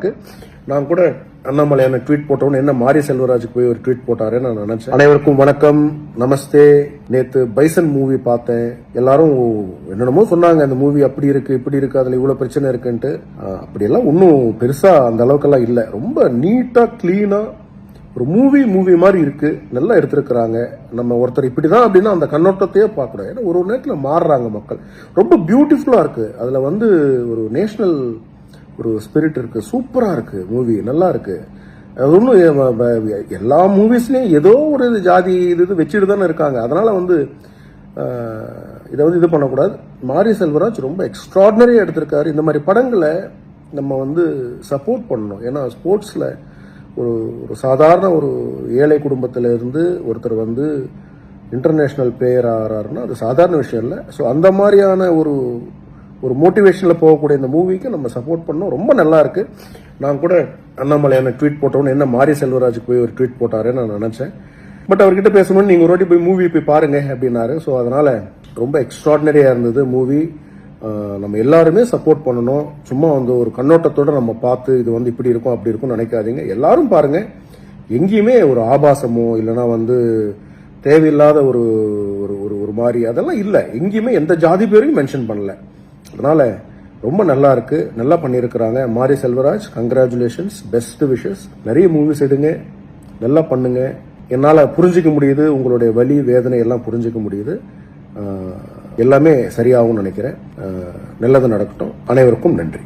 இருக்கு. நான் கூட அண்ணாமலை என்ன ட்வீட் போட்டோன்னு என்ன மாரி செல்வராஜுக்கு போய் ஒரு ட்வீட் போட்டாருன்னு நான் நினைச்சேன். அனைவருக்கும் வணக்கம். நமஸ்தே. நேத்து பைசன் மூவி பார்த்தேன். எல்லாரும் என்னென்னமோ சொன்னாங்க அந்த மூவி அப்படி இருக்கு இப்படி இருக்கு அதுல இவ்வளவு பிரச்சனை இருக்குன்ட்டு. அப்படியெல்லாம் ஒன்றும் பெருசா அந்த அளவுக்கெல்லாம் இல்லை. ரொம்ப நீட்டா கிளீனா ஒரு மூவி மூவி மாதிரி இருக்கு. நல்லா எடுத்திருக்கிறாங்க. நம்ம ஒருத்தர் இப்படிதான் அப்படின்னா அந்த கண்ணோட்டத்தையே பார்க்கணும் ஏன்னா ஒரு ஒரு நேரத்தில் மாறுறாங்க மக்கள். ரொம்ப பியூட்டிஃபுல்லா இருக்கு. அதுல வந்து ஒரு நேஷனல் ஒரு ஸ்பிரிட் இருக்குது சூப்பராக இருக்குது மூவி நல்லா இருக்குது அது ஒன்றும் எல்லா மூவிஸ்லேயும் ஏதோ ஒரு இது ஜாதி இது இது வச்சுட்டு தானே இருக்காங்க. அதனால் வந்து இதை வந்து இது பண்ணக்கூடாது. மாரி செல்வராஜ் ரொம்ப எக்ஸ்ட்ராடினரியாக எடுத்திருக்காரு. இந்த மாதிரி படங்களை நம்ம வந்து சப்போர்ட் பண்ணணும். ஏன்னா ஸ்போர்ட்ஸில் ஒரு ஒரு சாதாரண ஒரு ஏழை குடும்பத்தில் இருந்து ஒருத்தர் வந்து இன்டர்நேஷ்னல் பிளேயர் ஆகிறாருன்னா அது சாதாரண விஷயம் இல்லை. ஸோ அந்த மாதிரியான ஒரு ஒரு மோட்டிவேஷனில் போகக்கூடிய இந்த மூவிக்கு நம்ம சப்போர்ட் பண்ணோம். ரொம்ப நல்லா இருக்கு. நான் கூட அண்ணாமலையான ட்வீட் போட்டோன்னு என்ன மாரி செல்வராஜுக்கு போய் ஒரு ட்வீட் போட்டாருன்னு நான் நினச்சேன். பட் அவர்கிட்ட பேசணும்னு நீங்கள் ஒரு வாட்டி போய் மூவி போய் பாருங்க அப்படின்னாரு. ஸோ அதனால் ரொம்ப எக்ஸ்ட்ராடினரியாக இருந்தது மூவி நம்ம எல்லாருமே சப்போர்ட் பண்ணணும். சும்மா வந்து ஒரு கண்ணோட்டத்தோடு நம்ம பார்த்து இது வந்து இப்படி இருக்கும் அப்படி இருக்கும்னு நினைக்காதீங்க. எல்லாரும் பாருங்கள் எங்கேயுமே ஒரு ஆபாசமோ இல்லைன்னா வந்து தேவையில்லாத ஒரு ஒரு ஒரு ஒரு மாதிரி அதெல்லாம் இல்லை. எங்கேயுமே எந்த ஜாதி பேரையும் மென்ஷன் பண்ணல. அதனால் ரொம்ப நல்லா இருக்கு. நல்லா பண்ணியிருக்கிறாங்க. Mari Selvaraj congratulations best wishes நிறைய மூவிஸ் எடுங்க. நல்லா பண்ணுங்க. என்னால் புரிஞ்சிக்க முடியுது. உங்களுடைய வலி வேதனை எல்லாம் புரிஞ்சிக்க முடியுது. எல்லாமே சரியாகும்னு நினைக்கிறேன். நல்லது நடக்கட்டும். அனைவருக்கும் நன்றி.